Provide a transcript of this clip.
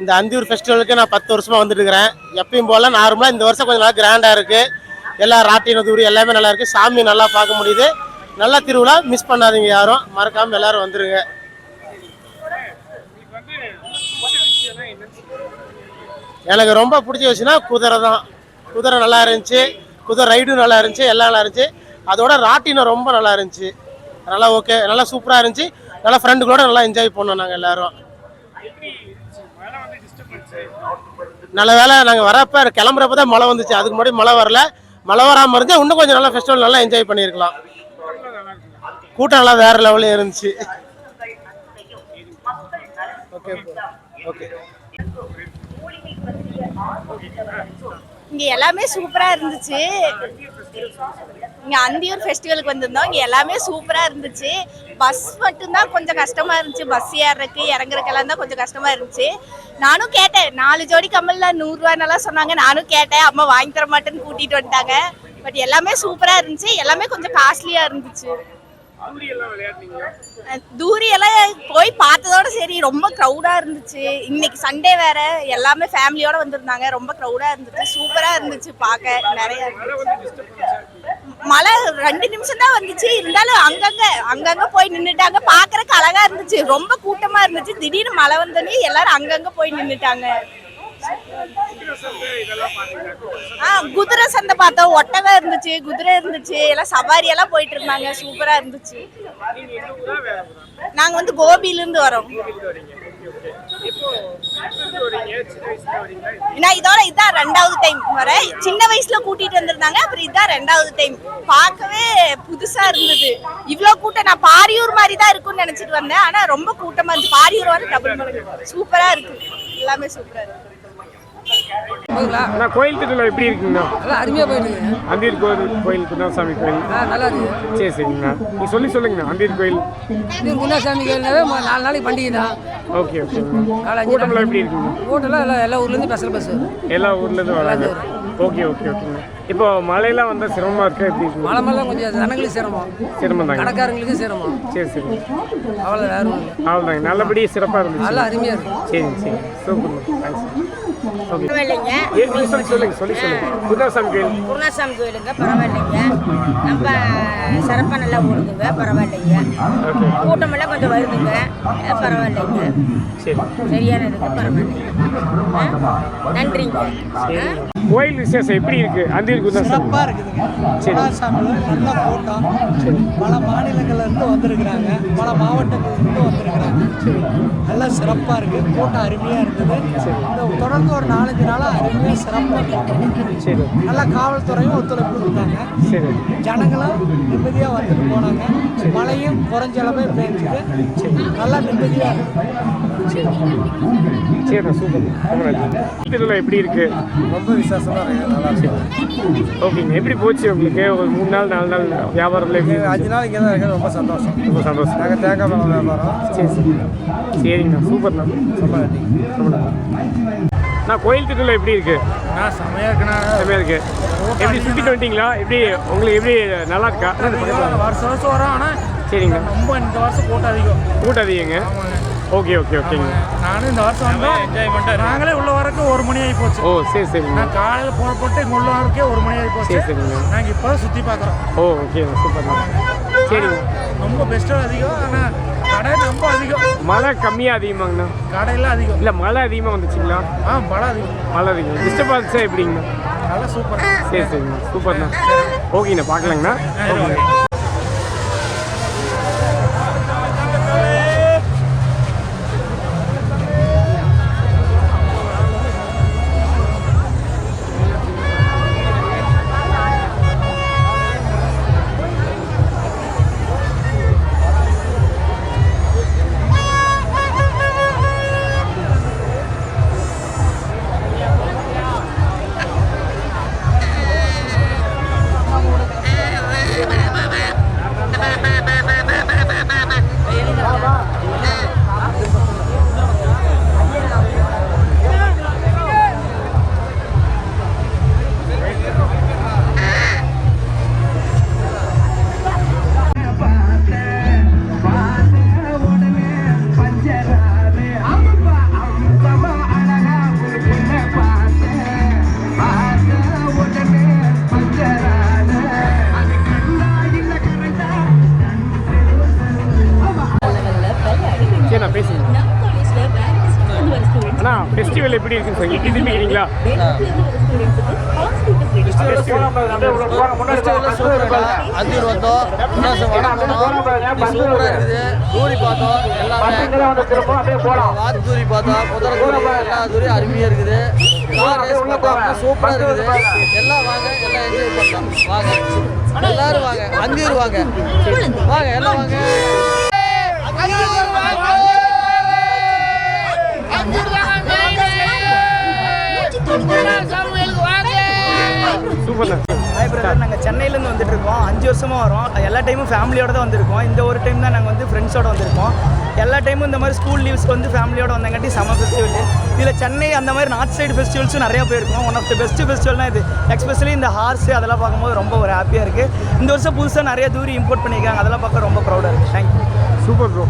இந்த அந்தியூர் ஃபெஸ்டிவலுக்கு நான் பத்து வருஷமாக வந்துட்டு இருக்கிறேன் எப்பயும் போல் நார்மலாக இந்த வருஷம் கொஞ்சம் நல்லா கிராண்டாக இருக்குது எல்லா ராட்டின தூரி எல்லாமே நல்லா இருக்குது சாமி நல்லா பார்க்க முடியுது. நல்லா திருவிழா மிஸ் பண்ணாதீங்க யாரும். மறக்காமல் எல்லாரும் வந்துடுங்க எனக்கு ரொம்ப பிடிச்ச விஷயம்னா குதிரை தான். குதிரை நல்லா இருந்துச்சு. குதிரை ரைடும் நல்லா இருந்துச்சு. எல்லாம் நல்லா இருந்துச்சு. அதோட ராட்டினம் ரொம்ப நல்லா இருந்துச்சு. நல்லா ஓகே நல்லா சூப்பராக இருந்துச்சு. நல்லா ஃப்ரெண்டுகளோட நல்லா என்ஜாய் பண்ணோம் நாங்கள் எல்லாரும். நல்ல வேலை நாங்கள் வரப்ப கிளம்புறப்ப தான் மழை வந்துச்சு. அதுக்கு முன்னாடி மழை வரல. மழை வராமல் இருந்தால் இன்னும் கொஞ்சம் நல்லா ஃபெஸ்டிவல் நல்லா என்ஜாய் பண்ணியிருக்கலாம். கூட்டம் நல்லா வேறு லெவலில் இருந்துச்சு. ஓகே ஓகே இங்கே எல்லாமே சூப்பராக இருந்துச்சு. இங்கே அந்தியூர் ஃபெஸ்டிவலுக்கு வந்திருந்தோம். இங்கே எல்லாமே சூப்பராக இருந்துச்சு. பஸ் மட்டும்தான் கொஞ்சம் கஷ்டமாக இருந்துச்சு. பஸ் ஏறுறதுக்கு இறங்குறக்கெல்லாம் தான் கொஞ்சம் கஷ்டமாக இருந்துச்சு. நானும் கேட்டேன் நாலு ஜோடி கம்மலில் நூறுரூவானெல்லாம் சொன்னாங்க. நானும் கேட்டேன் அம்மா வாங்கி தர மாட்டேன்னு கூட்டிகிட்டு வந்துட்டாங்க. பட் எல்லாமே சூப்பராக இருந்துச்சு. எல்லாமே கொஞ்சம் காஸ்ட்லியாக இருந்துச்சு. தூரி எல்லாம் போய் பார்த்ததோட சரி ரொம்ப க்ரௌடா இருந்துச்சு. இன்னைக்கு சண்டே வேற. எல்லாமே ஃபேமிலியோட வந்திருந்தாங்க. ரொம்ப க்ரௌடா இருந்துச்சு. சூப்பரா இருந்துச்சு பார்க்க. நிறைய. மழை ரெண்டு நிமிஷம் தான் வந்துச்சு. இருந்தாலும் அங்கங்க அங்கங்க போய் நின்னுட்டாங்க. பாக்குறதுக்கு அழகா இருந்துச்சு. ரொம்ப கூட்டமா இருந்துச்சு. திடீர்னு மழை வந்தோடனே எல்லாரும் அங்கங்க போய் நின்னுட்டாங்க. ஆ குதிரை சந்தை பார்த்தோம். ஒட்டகம் இருந்துச்சு குதிரை இருந்துச்சு. எல்லாம் சவாரி எல்லாம் போயிட்டு இருந்தாங்க. சூப்பரா இருந்துச்சு. நாங்க வந்து கோபியில இருந்து வரோம். நான் இதோட இதான் ரெண்டாவது டைம் வரேன் சின்ன வயசுல கூட்டிட்டு வந்திருந்தாங்க அப்புறம் இதான் ரெண்டாவது டைம் பார்க்கவே புதுசா இருந்தது. இவ்வளோ கூட்டம் நான் பாரியூர் மாதிரி தான் இருக்கும்னு நினைச்சிட்டு வந்தேன். ஆனா ரொம்ப கூட்டமா இருந்துச்சு. பாரியூர் வர டபுள் மடங்கு. சூப்பரா இருக்கு. எல்லாமே சூப்பரா இருக்கு. அண்ணா கோயில் திருவிழா எப்படி இருக்குங்கண்ணா? நல்லா அருமையாக போயிட்டு அந்தீர் கோயில் கோயில் குந்தாசாமி கோயில். நல்லா இருக்கு. சரி சரிங்கண்ணா. நீ சொல்லி சொல்லுங்கண்ணா அந்தீர் கோயில். இது குண்டாசாமி கோயில்னாவே நாலு நாளைக்கு பண்டிகை தான். ஓகே அஞ்சு கூட்டம்லாம் எப்படி இருக்குங்க ஹோட்டலில் எல்லா எல்லா ஊர்லேருந்து ஸ்பெஷல் பஸ் எல்லா ஊர்லேருந்து வராங்க. ஓகே ஓகே ஓகேங்க இப்போ மழையெல்லாம் வந்தால் சிரமமாக இருக்கா எப்படி மழை மேலாம் கொஞ்சம் ஜனங்களுக்கு சிரமம். சிரமம் தாங்க கடைக்காரங்களுக்கு சிரமம். சரி சரி. அவ்வளோ வேற அவ்வளோதாங்க நல்லபடியாக சிறப்பாக இருந்துச்சு. நல்லா அருமையாக இருக்கு. சரி சரி. சூப்பர் தேங்க்ஸ் ஓகே சொல்லி சொல்லுங்க சொல்லி சொல்லுங்க. குந்தாசாமி கோயில். கோயிலுங்க பரவாயில்லைங்க. நம்ம சிறப்பாக நல்லா ஓடுதுங்க பரவாயில்லைங்க. கூட்டமெல்லாம் கொஞ்சம் வருதுங்க. பரவாயில்லைங்க. சரி. சரியான இதுக்கு பரவாயில்லைங்க. நன்றிங்க. சரி. கோயில் விசேஷம் எப்படி இருக்கு? அந்தீர் குந்தாசாமி சிறப்பாக இருக்குதுங்க. சரி. குமாரசாமியில் நல்ல கூட்டம். பல மாநிலங்கள்ல இருந்து வந்திருக்கிறாங்க. பல மாவட்டங்கள்ல இருந்து வந்திருக்கிறாங்க. நல்லா சிறப்பாக இருக்கு. கூட்டம் அருமையாக இருந்தது. இந்த தொடர்ந்து ஒரு நாலஞ்சு நாளாக அருமையாக சிறப்பாக சரி. நல்லா காவல்துறையும் ஒத்துழைப்பு கொடுத்தாங்க. சரி. ஜனங்களும் நிம்மதியாக வந்துட்டு போனாங்க. மழையும் குறைஞ்ச அளவே பெஞ்சுது. நல்லா நிம்மதியாக இருக்கு. சரிண்ணா சூப்பர். ரொம்ப நன்றி திருவிழா எப்படி இருக்கு? ரொம்ப விசேஷமாக இருக்கு. நல்லா இருக்கு. ஓகேங்க எப்படி போச்சு உங்களுக்கு? ஒரு மூணு நாள் நாலு நாள் வியாபாரம்ல எப்படி? அஞ்சு நாள் இங்கே தான் இருக்கிறது ரொம்ப சந்தோஷம். ரொம்ப சந்தோஷம். நாங்கள் தேங்காய் பழம் வியாபாரம். சரி சரி. சரிங்கண்ணா சூப்பர்ண்ணா. ரொம்ப நன்றி ரொம்ப நன்றி நான் கோயில் திருவிழா எப்படி இருக்கு? நான் செம்மையாக இருக்குண்ணா. செம்மையா இருக்கு. எப்படி சுற்றிட்டு வந்துட்டீங்களா? எப்படி உங்களுக்கு எப்படி நல்லா இருக்கா? வருஷம் வருஷம் வரோம் ஆனால் சரிங்க. ரொம்ப இந்த வருஷம் கூட்டம் அதிகம் கூட்டம் அதிகங்க ஓகே ஓகே ஓகேங்க. நானும் இந்த வருஷம் வந்தோம் என்ஜாய் பண்ணிட்டேன் நாங்களே உள்ள வரக்கு ஒரு மணி ஆகி போச்சு. ஓ சரி சரிங்க. நான் காலையில் புறப்பட்டு இங்கே உள்ள வரக்கே ஒரு மணி ஆகி போச்சு. சரி சரிங்க. நாங்கள் இப்போ சுற்றி பார்க்குறோம் ஓ ஓகேங்க சூப்பர்ண்ணா சரிங்க ரொம்ப பெஸ்ட்டாக அதிகம். ஆனால் கடை ரொம்ப அதிகம். மழை கம்மியாக அதிகமாங்கண்ணா? கடையெல்லாம் அதிகம். இல்லை மழை அதிகமாக வந்துச்சுங்களா? ஆ படம் அதிகம். மழை அதிகம். டிஸ்டர்பன்ஸாக எப்படிங்கண்ணா? நல்லா சூப்பர். சரி சரிங்கண்ணா சூப்பர்ண்ணா. ஓகேண்ணா பார்க்கலாங்கண்ணா எப்படி இருக்குன்னு சொல்லி திரும்பிக்கிறீங்களா அந்தியூர் வந்தோம் சூப்பராக இருக்குது தூரி பார்த்தோம் எல்லாமே வாத்து தூரி பார்த்தோம் தூரி எல்லா தூரியும் அருமையாக இருக்குது சூப்பராக இருக்குது எல்லாம் வாங்க எல்லாம் என்ஜாய் பண்ணலாம் வாங்க எல்லாரும் வாங்க அந்தியூர் வாங்க வாங்க எல்லாம் வாங்க ஹாய் பிரதர் நாங்கள் சென்னையிலேருந்து வந்துட்டு இருக்கோம் அஞ்சு வருஷமாக வரோம். எல்லா டைமும் ஃபேமிலியோட தான் வந்திருக்கோம். இந்த ஒரு டைம் தான் நாங்கள் வந்து ஃப்ரெண்ட்ஸோட வந்திருக்கோம். எல்லா டைமும் இந்த மாதிரி ஸ்கூல் லீவ்ஸ்க்கு வந்து ஃபேமிலியோட வந்தங்காட்டி சம்மர் ஃபெஸ்டிவல் இதில் சென்னை அந்த மாதிரி நார்த் சைடு ஃபெஸ்டிவல்ஸும் நிறைய போயிருக்கோம் ஒன் ஆஃப் த பெஸ்ட் ஃபெஸ்டிவல்னா இது. எக்ஸ்பெஷலி இந்த ஹார்ஸ் அதெல்லாம் பார்க்கும்போது ரொம்ப ஒரு ஹாப்பியாக இருக்குது இந்த வருஷம் புதுசாக நிறைய தூரி இம்போர்ட் பண்ணியிருக்காங்க. அதெல்லாம் பார்க்க ரொம்ப ப்ரௌடாக இருக்குது தேங்க்யூ சூப்பர் ப்ரோ